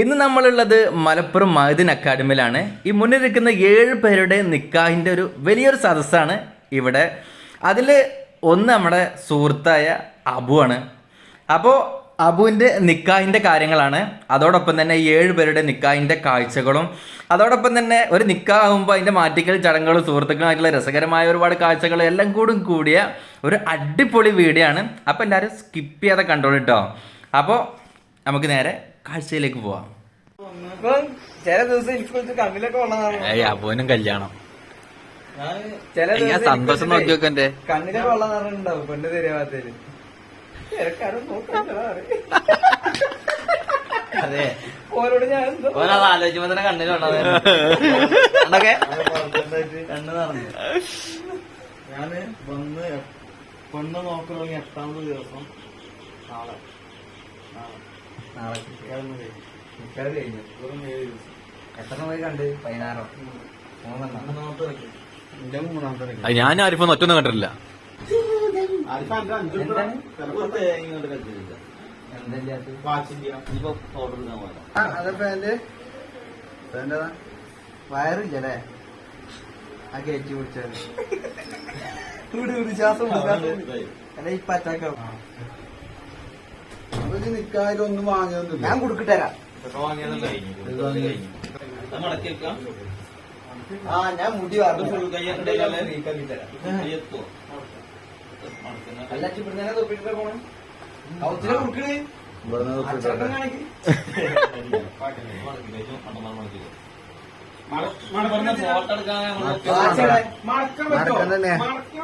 ഇന്ന് നമ്മളുള്ളത് മലപ്പുറം മഹദിൻ അക്കാഡമിയിലാണ് ഈ മുന്നിലിരിക്കുന്ന ഏഴ് പേരുടെ നിക്കാഹിന്റെ ഒരു വലിയൊരു സദസ്സാണ് ഇവിടെ. അതിൽ ഒന്ന് നമ്മുടെ സുഹൃത്തായ അബു ആണ്. അപ്പോൾ അബുവിന്റെ നിക്കാഹിന്റെ കാര്യങ്ങളാണ്. അതോടൊപ്പം തന്നെ ഏഴ് പേരുടെ നിക്കാഹിന്റെ കാഴ്ചകളും അതോടൊപ്പം തന്നെ ഒരു നിക്കാഹുമ്പോൾ അതിന്റെ മാറ്റിക്കൽ ചടങ്ങുകളും സുഹൃത്തുക്കളുമായിട്ടുള്ള രസകരമായ ഒരുപാട് കാഴ്ചകളും എല്ലാം കൂടും കൂടിയ ഒരു അടിപൊളി വീഡിയോ ആണ്. അപ്പോൾ എല്ലാവരും സ്കിപ്പ് ചെയ്യാതെ കണ്ടോളൂ കേട്ടോ അപ്പോൾ നമുക്ക് നേരെ കാഴ്ചയിലേക്ക് പോവാം. ചില ദിവസം എനിക്ക് കുറച്ച് കണ്ണിലൊക്കെ ഏയ് അബുവിനും കല്യാണം. ചില സന്തോഷം നോക്കി നോക്കന്റെ കണ്ണിലൊക്കെ വെള്ളം നിറഞ്ഞിട്ടുണ്ടാവും പെണ്ണ് തരാത്തതിൽ അതെ. ഓരോട് ഞാൻ എന്തോ ഓരത് ആലോചിക്കുമ്പോ തന്നെ കണ്ണിൽ കണ്ടൊക്കെ? കണ്ണ് നിറഞ്ഞു. ഞാൻ വന്ന് പെണ്ണ് നോക്കണമെങ്കിൽ എട്ടാമത് ദിവസം നാളെ. നാളെ. നാളെ നിക്കാതെ കഴിഞ്ഞു. എത്ര പോയി കണ്ട് പതിനാറോ മൂന്നെണ്ണം. എന്റെ മൂന്നാമത്തെ ഞാൻ ആരിഫൊന്നും ഒറ്റൊന്നും കണ്ടിട്ടില്ല. ആ കയറ്റി ശ്വാസം അല്ല ഇപ്പൊ അറ്റാക്ക ഒന്നും വാങ്ങിയൊന്നുമില്ല ഞാൻ കൊടുക്കിട്ടരാ. ആ ഞാൻ മുടി പറഞ്ഞു അല്ല തന്നെ തൊപ്പിട്ടിട്ട് പോണേ? കൗച്ചിലെ കൊടുക്കണേ. അച്ചടക്കം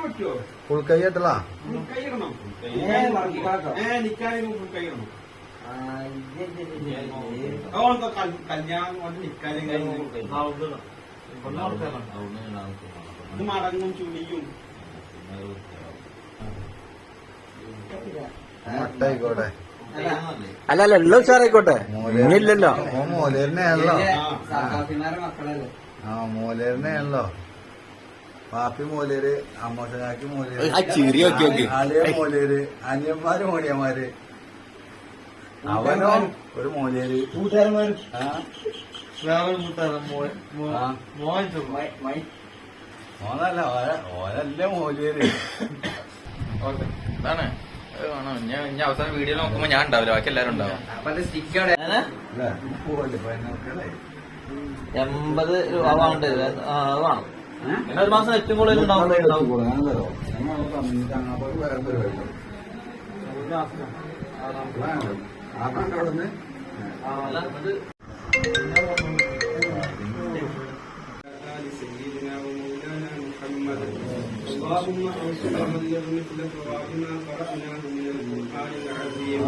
തന്നെ ഫുൾ കൈ ഇട്ടലാ ഏ, മറക്കാട്ടോ. ആ, ഇയ്യ് ഇയ്യ് ഇയ്യ് ഇയ്യ്. മടങ്ങും ചുളിയും. മട്ടായിക്കോട്ടെ അല്ല, അല്ല ഉള്ള ഉഷാറായിക്കോട്ടെ. ഇല്ലല്ലോ ഓ മോലേറിനെയാണല്ലോ ആ സഖാഫിമാരെ മക്കളല്ലേ? ആ മോലേറിനെയാണല്ലോ പാപ്പി മോലേര് അമ്മോസനാക്കി മോലേര് അളിയ മോലേര് അനിയന്മാര് മോലിയന്മാര് അവനോ ഒരു മോലേര്. കൂട്ടുകാരന്മാര്. ആ. ഓനല്ല ഓന- ഓനല്ല മോലേര്. ഞാൻ അവസാനം വീഡിയോ നോക്കുമ്പോ ഞാൻ ഉണ്ടാവില്ല. ബാക്കി എല്ലാരും ഉണ്ടാവും. അപ്പൊ സ്റ്റിക്ക് അവിടെ. എൺപത് രൂപ വേണം. ഒരു മാസം ഏറ്റവും കൂടുതൽ آل سيدنا ومولانا محمد اللهم اوصلنا مثل ثوابنا قرأناه من القرآن العظيم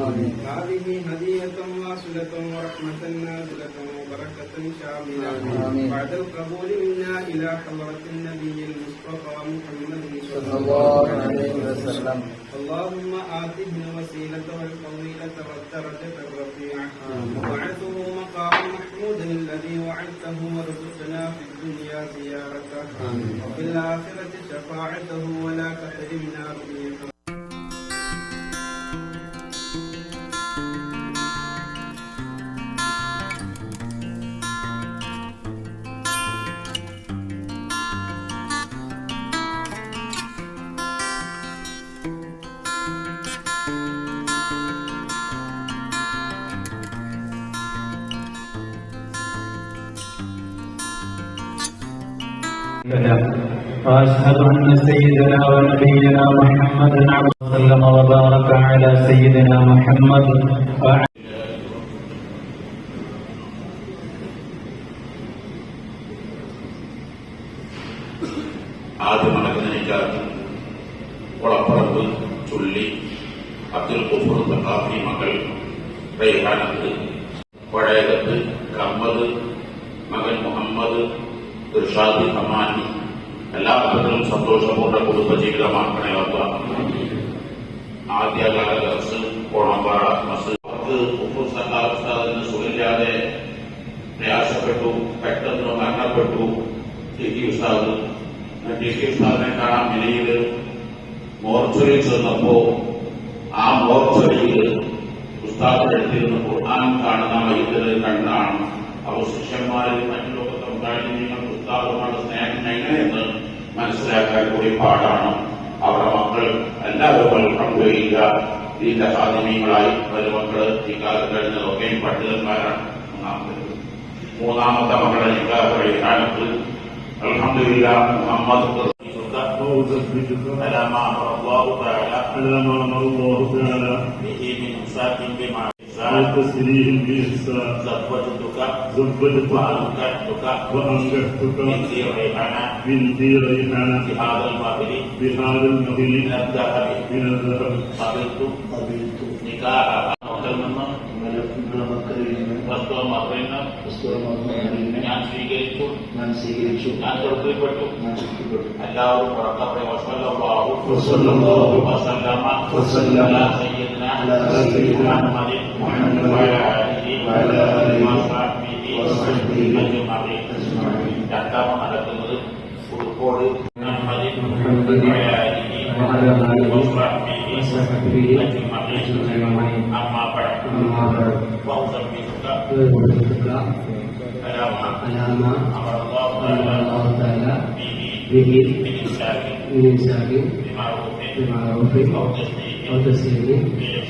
هذه هدية واصلة ورحمة نازلة وبركة شاملة. بعد القبول منا إلى حضرة النبي المصطفى محمد صلى الله عليه وسلم. اللهم آته الوسيلة والفضيلة والدرجة الرفيعة. وابعثه مقام محمود الذي وعدته وارزقنا في الدنيا زيارته وفي الآخرة شفاعته ولا تحرمنا رؤيته واشهد ان سيدنا ونبينا محمدا عبده وسلم وبارك على سيدنا محمد وعلى ആദ്യം നടക്കുന്ന കുളപ്പുറത്ത് ചുള്ളി അബ്ദുൽ കുഫൂർ സഖാഫി മകൾ റൈഹാനത്ത് പഴയകത്ത് കമ്മദ് മകൻ മുഹമ്മദ് ഇർഷാദ് ദർസ് കോണമ്പാറ മസ്ജിദ് കുഫൂർ സഖാഫ് ഉസ്താദിന് സുഖമില്ലാതെ പ്രയാസപ്പെട്ടു പെട്ടെന്ന് മരണപ്പെട്ടു. ടി ടി ഉസ്താദ് ടി ടി ഉസ്താദിനെ കാണാൻ നിലയിൽ മോർച്ചറിയിൽ ചെന്നപ്പോ ആ മോർച്ചറിയിൽ ഉസ്താദ് എടുത്തിരുന്ന ഖുർആൻ കാണുന്ന വൈദ്യുതി കണ്ടാണ്. അവർ ശിഷ്യന്മാരിൽ മറ്റു ലോകത്തെ മുഖാലിന്യങ്ങൾ ഉസ്താദുമാരുടെ സ്നേഹം എങ്ങനെയെന്ന് മനസ്സിലാക്കാൻ കൂടി പാടാണ്. അവരുടെ മക്കൾ എല്ലാവരും അൽഹംദുലില്ല ഇതിന്റെ സാധനങ്ങളായി ഒരു മക്കള് ഈ കാലത്ത് കഴിഞ്ഞതൊക്കെയും പണ്ഡിതന്മാരാണ് മൂന്നാമത് മൂന്നാമത്തെ മകളുടെ നിക്കാഹ് കഴിക്കാനത്ത് അൽഹംദുലില്ല മുഹമ്മദ് على ما امر الله تعالى على ما امر الله تعالى به من امساك بما وتسريهم باحسان زوجتك زوجتك وانكحتك وانكحتك بنتي ريحانه بنتي ريحانه بهذا المهر بهذا المهر من الذهب من الذهب قبلت نكاحها മക്കളിൽ നിന്ന് വസ്തു മക്കളിൽ നിന്ന് ഞാൻ സ്വീകരിച്ചു ഞാൻ സ്വീകരിച്ചു ഞാൻ തൃപ്തിപ്പെട്ടു ഞാൻ തൃപ്തിപ്പെട്ടു എല്ലാവരും ഉറക്കപ്പെ വസല്ലല്ലാഹു വസല്ലല്ലാഹു വസല്ലമ വസല്ലമ على سيدنا محمد وعلى آله وعلى آله وصحبه وسلم. أجمعين تقدم على تمرد فرقود محمد محمد وعلى آله وعلى آله وصحبه وسلم أجمعين أما بعد أما بعد فوز بك فوز بك تسلیم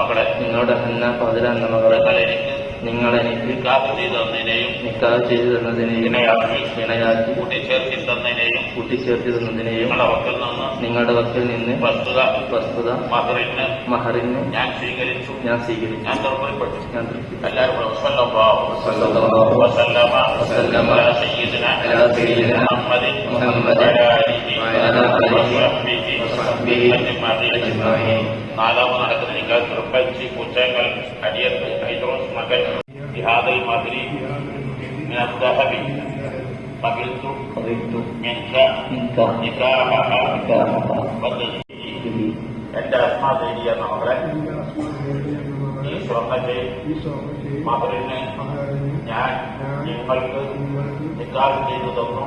മകളെ നിങ്ങളുടെ ഹന്ന ഫാദല എന്ന മകളെ നിങ്ങൾ എനിക്ക് ചെയ്തു തന്നതിനെയും നിക്കാഹ് കൂട്ടിച്ചേർത്തി തന്നതിനെയും കൂട്ടിച്ചേർത്തി തന്നതിനെയും നിങ്ങളുടെ വക്കിൽ നിന്ന് വസ്തുത വസ്തുത മഹറിന് മഹറിന് ഞാൻ സ്വീകരിച്ചു ഞാൻ സ്വീകരിച്ചു ഞാൻ എല്ലാവരും നാലാമത് നടക്കുന്ന നിക്കാഹ് ചെറുപ്പച്ചി കുച്ചങ്ങൾ അടിയത്ത് ഹൈദ്രോസ് മകൻ ബിഹാദൽ മദ്രി من الذهب قبلت قبلت منك منك نكاحها نكاحها وتزويجي به എന്റെ അസ്മാ ദേവി എന്ന മകളെ ഈ സ്വർണ്ണത്തെ മകളിന് ഞാൻ നിങ്ങൾക്ക് നിക്കാഹ് ചെയ്തു തന്നു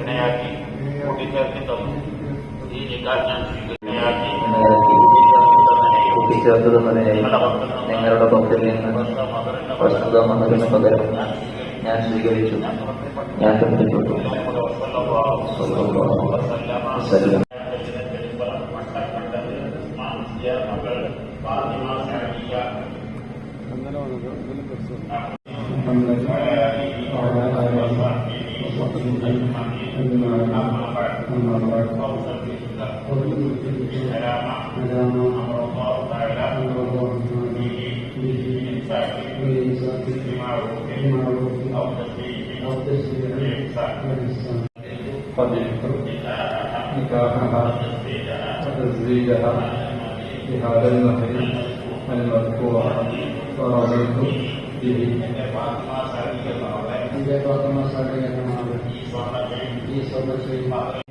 ഇണയാക്കി കൂട്ടിച്ചേർത്തി തന്നു തന്നതിനെയും നിങ്ങളുടെ പക്കൽ നിന്ന് വസ്തുത മഹറിന് പകരം ഞാൻ സ്വീകരിച്ചു. ഞാൻ തൃപ്തിപ്പെട്ടു. സ്വല്ലല്ലാഹു وتزويجها بهذا المهر المذكور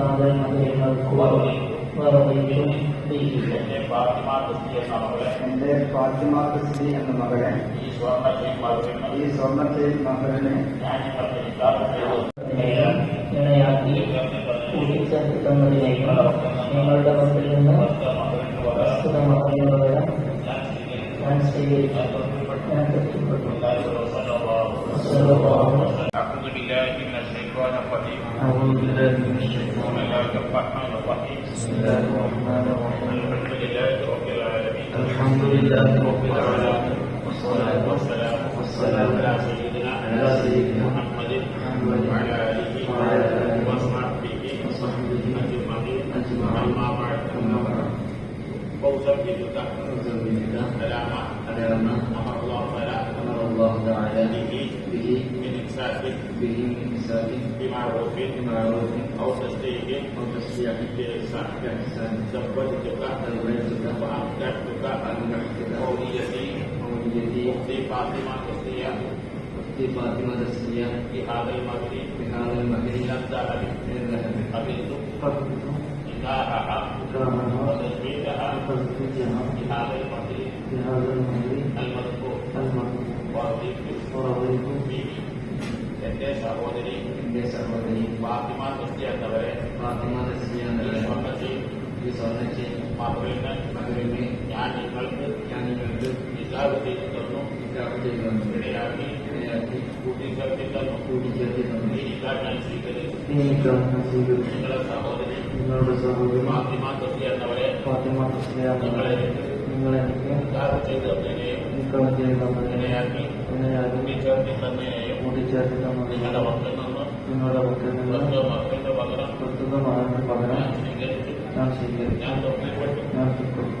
சாதனை എന്റെ ഫാത്തിമ ക്രിസ്തി എന്ന മകളെ ഈ സ്വർണത്തെ മകളെ ഇണയാക്കി കൂട്ടിച്ചേർക്കുന്നതിലേക്ക് നിങ്ങളുടെ പക്കൽ നിന്ന് വസ്തുത മകളുടെ ഞാൻ സ്വീകരിക്കുന്നു. الرجيم أعوذ بالله من الشيطان بسم الله الرحمن الرحيم. بسم الله الرحمن الرحيم الحمد لله رب العالمين. والصلاة والسلام على سيدنا على سيدنا محمد محمد. وعلى آله وعلى آله. وصحبه وصحبه أجمعين. أما بعد. أما بعد. فأثبتك أزوجك على ما على ما من إمساك به من إمساك بمعروف بمعروف أو تسليم أو تشريع بإحسان بإحسان زوجتك زوجتك وأمدحتك وأمدحتك موليتي ووليتي أختي فاطمة تسلية أختي فاطمة السرية بهذا المغرب بهذا المهر من الذهب من الذهب قبلت قبلت نكاحها كرامها وتزويجها وتزويجها بهذا المغرب بهذا المهر المذكور المهر ورضيت ورضيت به എന്റെ സഹോദരി എന്റെ സഹോദരി ഫാത്തിമ തസ്തി എന്നവരെ ഫാത്തിമ ഈ തസ്ലിയ സ്വർണത്തിൽ ഈ സ്വർണത്തെ മകളിന് മകനെ ഞാൻ നിങ്ങൾക്ക് ഞാൻ നിങ്ങൾക്ക് നിസാബ് ചെയ്തു തന്നു നിക്കാഹ് ചെയ്തു തന്നു ഇടയാക്കി ഇടയാക്കി കൂട്ടിച്ചേർത്തി തന്നു കൂട്ടിച്ചേർത്തി തന്നു ഈ നിക്കാഹ് ഞാൻ സ്വീകരിച്ചു ഈ നിക്കാഹ് ഞാൻ സ്വീകരിച്ചു നിങ്ങളുടെ സഹോദരി നിങ്ങളുടെ സഹോദരി ഫാത്തിമ തസ്തി എന്നവരെ ഫാത്തിമ തസ്ലിയ നിങ്ങളെ നിങ്ങൾ നിക്കാഹ് ചെയ്തു തന്നതിനെയും നിക്കാഹ് ചെയ്തു തന്നതിനെ ഇടയാക്കി ഇണയാക്കി കൂട്ടിച്ചേർത്തി കൂട്ടിച്ചേർത്തി നിങ്ങളുടെ പക്കൽ നിന്ന് മക്കളുടെ പകരം ഞാൻ സ്വീകരിച്ചു. ഞാൻ സ്വീകരിച്ചു.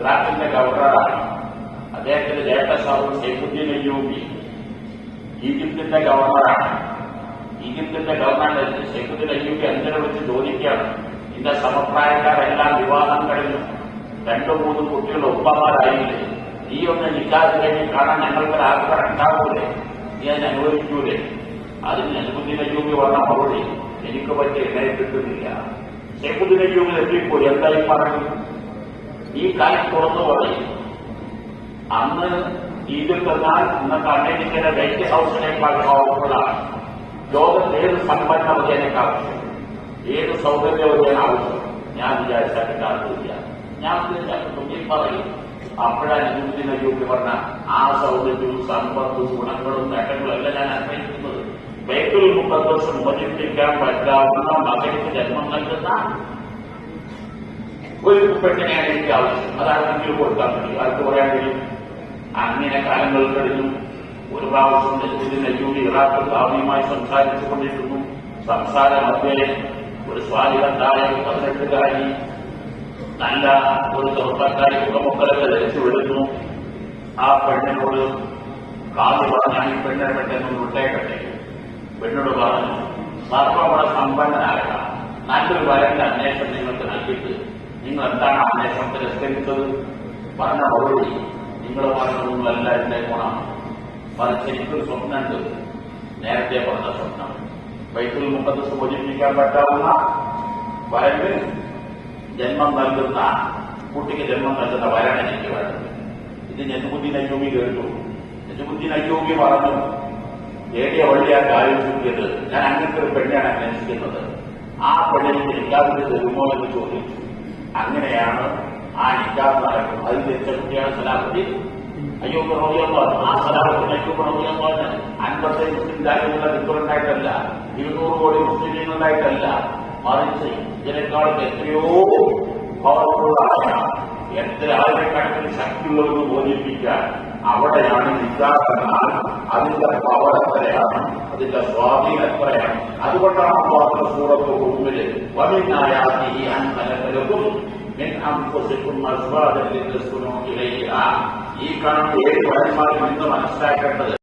ഇറാഖിന്റെ ഗവർണറാണ്. അദ്ദേഹത്തിന്റെ ജേട്ട സഹോദരൻ സൈഫുദ്ദീൻ അയ്യൂബി ഈജിപ്തിന്റെ ഗവർണറാണ്. ഈജിപ്തിന്റെ ഗവർണർ സൈഫുദ്ദീൻ അയ്യൂബി അഞ്ചര വെച്ച് ചോദിക്കുകയാണ്? ഇന്ന സമപ്രായക്കാരെല്ലാം വിവാഹം കഴിഞ്ഞു. രണ്ടു മൂന്ന് കുട്ടികൾ ഒപ്പമാരായില്ലേ ഈ ഒന്ന് കഴിഞ്ഞ് കാണാൻ ഞങ്ങൾക്ക് ആഗ്രഹം ഉണ്ടാവൂലേ? നീ അതിന് അനുവദിക്കൂലേ? അതിന് നജമുദ്ദീൻ അയ്യൂബി വന്ന മറുപടി എനിക്ക് പറ്റിയ ഇടയിൽ കിട്ടുന്നില്ല. ഷെയ്ഖുദ്ദീൻ അയ്യൂബിൽ എത്തിപ്പോയി. എന്തായി പറഞ്ഞു? ഈ കാര്യം തുറന്നു പറയും. അന്ന് ഈജിപ്ത് എന്നാൽ ഇന്നത്തെ അമേരിക്കയുടെ വൈറ്റ് ഹൗസിനേക്കാൾ പവർഫുള്ളാണ് ലോകത്ത് ഏത് സമ്പന്നതയേക്കാൾ ആവശ്യം ഏത് സൗകര്യവതയാണ് ആവശ്യം ഞാൻ വിചാരിച്ചാൽ കിട്ടാറില്ല. ഞാൻ തുമ്പി പറയും. അപ്പോഴാണ് നജമുദ്ദീൻ അയ്യൂബി പറഞ്ഞ ആ സൗകര്യവും സമ്പത്തും ഗുണങ്ങളും നേട്ടങ്ങളും ഞാൻ അന്വേഷിക്കുന്നത്. ബൈബിൾ മുപ്പത്തൊസം മോചിപ്പിക്കാൻ പറ്റാവുന്ന മകൾക്ക് ജന്മം നൽകുന്ന ഒരു പെണ്ണിനെയാണ് എനിക്ക് ആവശ്യം അതാണ് എനിക്ക് കൊടുക്കാൻ കഴിയും അവർക്ക് പറയാൻ കഴിയും. അങ്ങനെ കാലങ്ങൾ കഴിഞ്ഞു. ഒരു പ്രാവശ്യം നെല്ലൂരി ഇറാഖ് സ്വാമിയുമായി സംസാരിച്ചു കൊണ്ടിരിക്കുന്നു സംസാര മധ്യേ ഒരു സ്വാലിഹത്തായ പതിനെട്ടുകാരി നല്ല ഒരു ചെറുപ്പക്കാരി മുഖമക്കളൊക്കെ ധരിച്ചു വിടുന്നു. ആ പെണ്ണിനോട് കാതി പറഞ്ഞാൽ ഈ പെണ്ണെ പെട്ടെന്ന് വിട്ടേക്കട്ടെ. പെണ്ണോട് പറഞ്ഞു സർവവിടെ സമ്പന്നനായ നല്ലൊരു വരന്റെ അന്വേഷണം നിങ്ങൾക്ക് നൽകിയിട്ട് നിങ്ങൾ എന്താണ് ആ അന്വേഷണം തിരസ്കരിച്ചത് പറഞ്ഞ മറുപടി? നിങ്ങൾ പറഞ്ഞതൊന്നുമല്ല എന്റെ ഗുണം. മറിച്ച് എനിക്കൊരു സ്വപ്നമുണ്ട്. നേരത്തെ പറഞ്ഞ സ്വപ്നം. ബൈക്കിൽ മുഖത്ത് സൂചിപ്പിക്കാൻ പറ്റാവുന്ന വരന് ജന്മം നൽകുന്ന കുട്ടിക്ക് ജന്മം നൽകുന്ന വരാണ് എനിക്ക് വേണ്ടത് ഇത് നെജുബുദ്ദീൻ അയ്യൂബി കേട്ടു. നെജുബുദ്ദീൻ അയ്യൂബി പറഞ്ഞു ഏടിയ വഴിയാ കാര്യം ചൂണ്ടിയത് ഞാൻ അങ്ങനത്തെ ഒരു പെണ്ണിയാണ് അന്വേഷിക്കുന്നത്. ആ പെണ്ണിന് നിക്കാവിന്റെ തരുമോ എന്ന് ചോദിച്ചു. അങ്ങനെയാണ് ആ നിക്കാഹ് നടക്കുന്നത് അതിൽ ജനിച്ച കുട്ടിയാണ് സലാഹുദ്ദീൻ. അയ്യൂബ് റോഡിയെന്ന് ആ സലാഹുദ്ദീൻ അയ്യൂബ് റോഡിയെന്ന് അൻപത്തേഴ് മുസ്ലിം രാജ്യങ്ങളുടെ ഡിഫറന്റായിട്ടല്ല ഇരുന്നൂറ് കോടി മുസ്ലിങ്ങളുണ്ടായിട്ടല്ല മറിച്ച് ഇതിനേക്കാളും എത്രയോ പവർഫുള്ളായ എത്ര ആളുടെ കണക്കിന് ശക്തിയുള്ളതെന്ന് ബോധിപ്പിക്കാൻ അവിടെയാണ് നിസ്സാരെന്നാൽ അതിന്റെ പവർ എത്രയാണ് അതിന്റെ സ്വാധീനം എത്രയാണ് അതുകൊണ്ടാണ് അള്ളാഹുവിന്റെ സൂറത്ത് മുമ്പില് വമിനായാതി അൻപലക്കും من أنفسكم أزواجا لتسكنوا إليها ഈ കാണുന്ന ഏഴ് വരന്മാരിൽ നിന്ന് മനസ്സിലാക്കേണ്ടത്